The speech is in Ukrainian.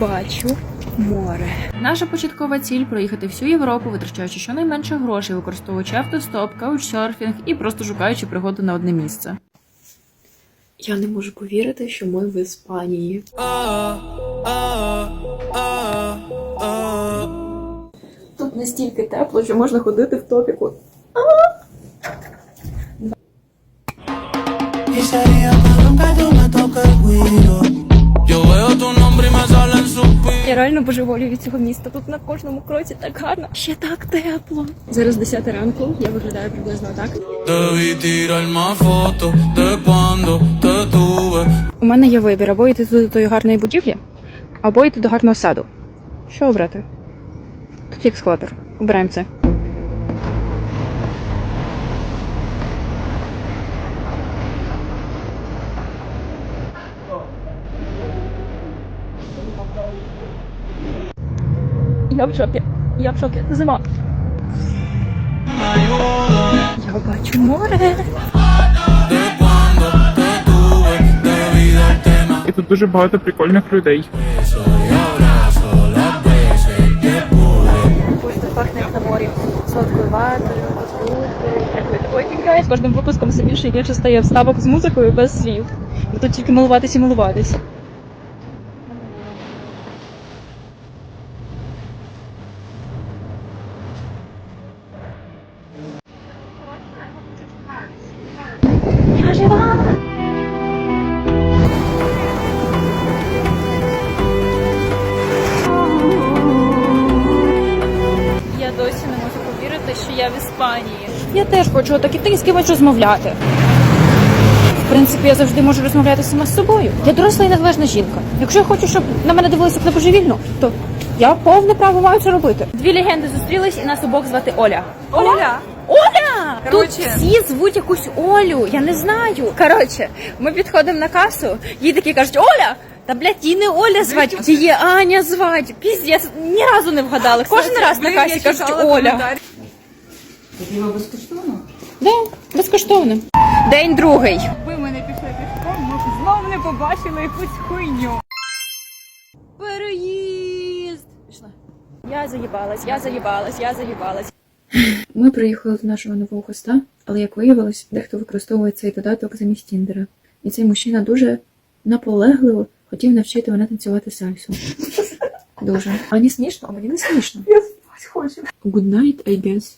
Бачу море. Наша початкова ціль проїхати всю Європу, витрачаючи щонайменше грошей, використовуючи автостоп, каучсерфінг і просто шукаючи пригоду на одне місце. Я не можу повірити, що ми в Іспанії. Тут настільки тепло, що можна ходити в топіку. Я реально божеволю від цього міста. Тут на кожному кроці так гарно. Ще так тепло. Зараз 10 ранку. Я виглядаю приблизно так. У мене є вибір або йти до тої гарної будівлі, або йти до гарного саду. Що обрати? Тут як сквотер. Обираємо це. Я в шокі. Я в шокі. Зима. Я бачу море. І тут дуже багато прикольних людей. Пахне на морі. Солодкою ватою, Ой, з кожним випуском все більше і більше стає вставок з музикою без слів. Тут тільки милуватись і милуватись. Я в Іспанії. Я теж хочу так іти і з кимось розмовляти. В принципі, я завжди можу розмовляти сама з собою. Я доросла і незалежна жінка. Якщо я хочу, щоб на мене дивилися на божевільну, то я повне право маю це робити. Дві легенди зустрілись і нас обох звати Оля. Оля! Оля! Тут всі звуть якусь Олю, я не знаю. Коротше, ми підходимо на касу, їй такі кажуть, Оля! Та блядь, її не Оля звать, її Аня звать. Піздець, ні разу не вгадали. Кожен раз на касі кажуть Оля. Да, безкоштовно. День другий. Якби ми не пішли пішком, ми знов не побачили якусь хуйню. Переїзд. Пішла. Я заїбалась, я заїбалась, я заїбалась. Ми приїхали до нашого нового хоста, але як виявилось, дехто використовує цей додаток замість Тіндера. І цей мужчина дуже наполегливо хотів навчити мене танцювати сальсу. Дуже. А не смішно? А мені не смішно. Я спать хочу. Good night, I guess.